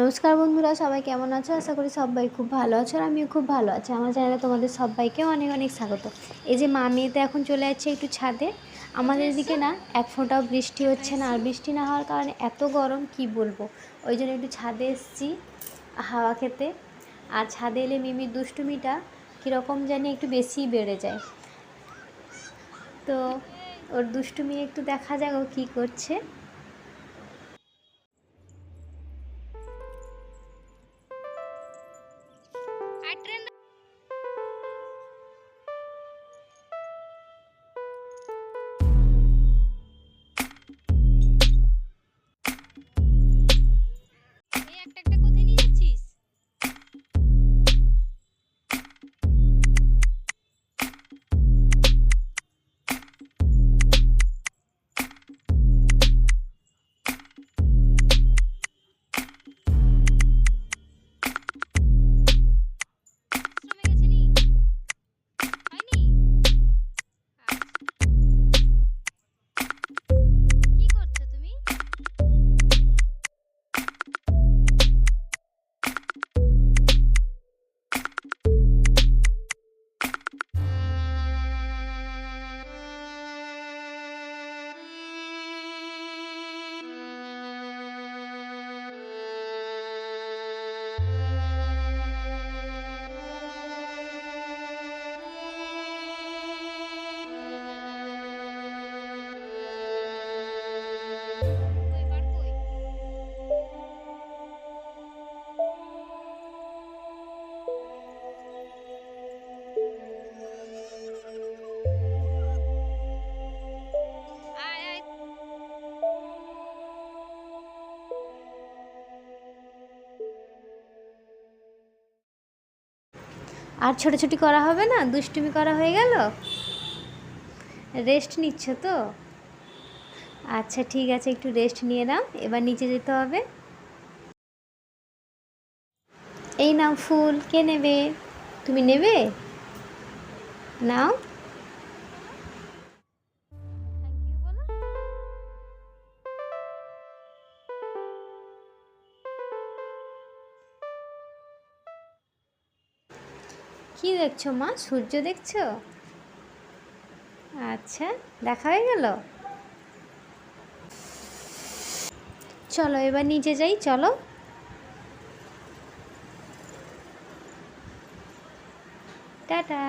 নমস্কার বন্ধুরা, সবাই কেমন আছো? আশা করি সবাই খুব ভালো আছো আর আমিও খুব ভালো আছি। আমার চ্যানেলে তোমাদের সবাইকে অনেক অনেক স্বাগত। এই যে মা মেয়েতে এখন চলে যাচ্ছে একটু ছাদে। আমাদের এদিকে না, এক ফোঁটাও বৃষ্টি হচ্ছে না। আর বৃষ্টি না হওয়ার কারণে এত গরম, কি বলব? ওই জন্য একটু ছাদে এসেছি হাওয়া খেতে। আর ছাদে এলে মিমির দুষ্টুমিটা কীরকম জানি একটু বেশিই বেড়ে যায়। তো ওর দুষ্টুমি একটু দেখা যাক ও কী করছে। আর ছোটাছুটি করা হবে না? দুষ্টুমি করা হয়ে গেল? রেস্ট নিচ্ছ তো? আচ্ছা ঠিক আছে, একটু রেস্ট নিয়ে নাও। এবার নিচে যেতে হবে। এই নাও ফুল। কে নেবে? তুমি নেবে? নাও। কি দেখছ মা? সূর্য দেখছ? আচ্ছা দেখা হয়ে গেল? চলো, এবার নিচে যাই, চলো। টাটা।